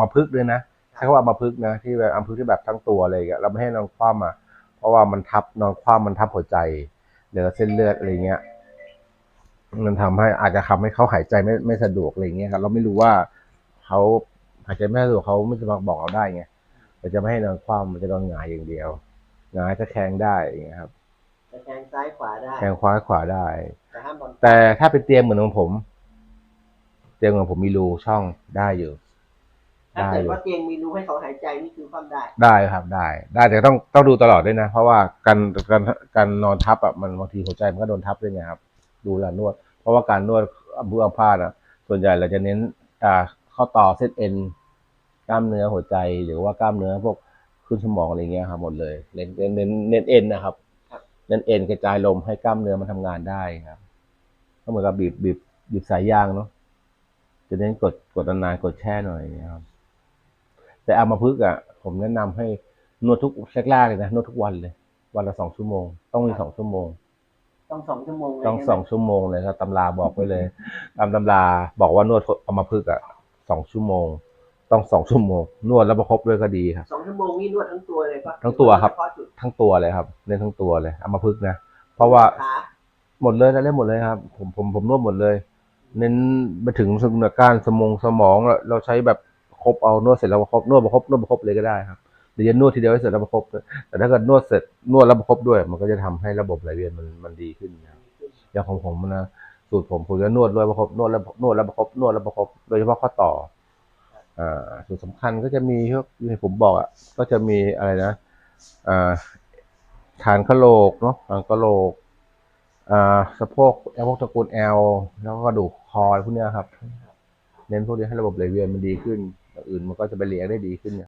อัมพฤกษ์ด้วยนะใช้คำว่าอัมพฤกษ์นะที่แบบอัมพฤกษ์ที่แบบทั้งตัวเลยอะเราไม่ให้นอนคว่ำอะเพราะว่ามันทับนอนคว่ำมันทับหัวใจเหลือเส้นเลือดอะไรเงี้ย มันทำให้อาจจะทำให้เขาหายใจไม่ไม่สะดวกอะไรเงี้ยครับเราไม่รู้ว่าเขาหายใจไม่สะดวกเขาไม่สามารถบอกเราได้ไงเราจะไม่ให้นอนคว่ำมันจะนอนหงายอย่างเดียวหงายตะแคงได้อย่างเงี้ยครับจะแทงซ้ายขวาได้แทงขวาขวาได้แต่ห้ามนอนแต่ถ้าเป็นเตียงเหมือนของผม เตียงของผมมีรูช่องได้อยู่ ถ้าได้เกิดอยู่ว่าเตียงมีรูให้เขาหายใจนี่คือความได้ได้ครับได้ ได้แต่ต้องต้องดูตลอดด้วยนะ เพราะว่าการการการนอนทับอะมันบางทีหัวใจมันก็โดนทับด้วยไงครับ ดูแลนวด เพราะว่าการนวดอัมพฤกษ์อัมพาตอะส่วนใหญ่เราจะเน้นอ่าข้อต่อเส้นเอ็นกล้ามเนื้อหัวใจหรือว่ากล้ามเนื้อพวกขึ้นสมองอะไรเงี้ยครับหมดเลยเน้นเน้นเน้นเน้นเอ็นนะครับเน้นเอ็นกระจายลมให้กล้ามเนื้อมันทำงานได้ครับก็เหมือนกับบีบบีบบีบสายยางเนาะจะเน้นกดกดนานๆกดแช่หน่อยนะครับ แต่อามาพึกษ์อะ ผมแนะนำให้นวดทุกแรกๆเลยนะนวดทุกวันเลย วันละสองชั่วโมง ต้องมีสองชั่วโมง ต้องสองชั่วโมงเลยต้องใช่ไหมสองชั่วโมงเลยครับตำราบอกไว้เลยตามตำราบอกว่านวดอามาพึกษ์อะสองชั่วโมง ต้องสองชั่วโมง นวดแล้วประคบด้วยก็ดีครับสองชั่วโมงนี่นวดทั้งตัวเลยปะทั้งตัวครับเฉพาะจุดทั้งตัวเลยครับเล่นทั้งตัวเลยอามาพึกษ์นะเพราะว่าขาหมดเลยเราเล่นหมดเลยครับ ผมผมผมนวดหมดเลย เน้นไปถึงสมองการสมองสมองเราเราใช้แบบค รบเอานวดเสร็จแล้วประคบนวดประคบนวดประคบเลยก็ได้ครับหรือจะนวดทีเดียวให้เสร็จแล้วประคบแต่ถ้าเกิดนวดเสร็จนวดแล้วประคบด้วย มันก็จะทำให้ระบบไหลเวียนมันมันดีขึ้นนะครับอย่างของผมนะสูตรผมผมจะนวดด้วยประคบนวดแล้วนวดแล้วประคบนวดแล้วประคบโดยเฉพาะข้อต่ออ่าส่วนสำคัญก็จะมีที่ผมบอกอะก็จะมีอะไรนะอ่าฐานกระโหลกเนาะฐานกระโหลกอ่าสะโพกแอลพวกตระกูลแอลแล้วก็กระดูกคอพวกเนี้ยครับ เน้นพวกนี้ให้ระบบไหลเวียนมันดีขึ้น อื่นมันก็จะไปเลี้ยงได้ดีขึ้น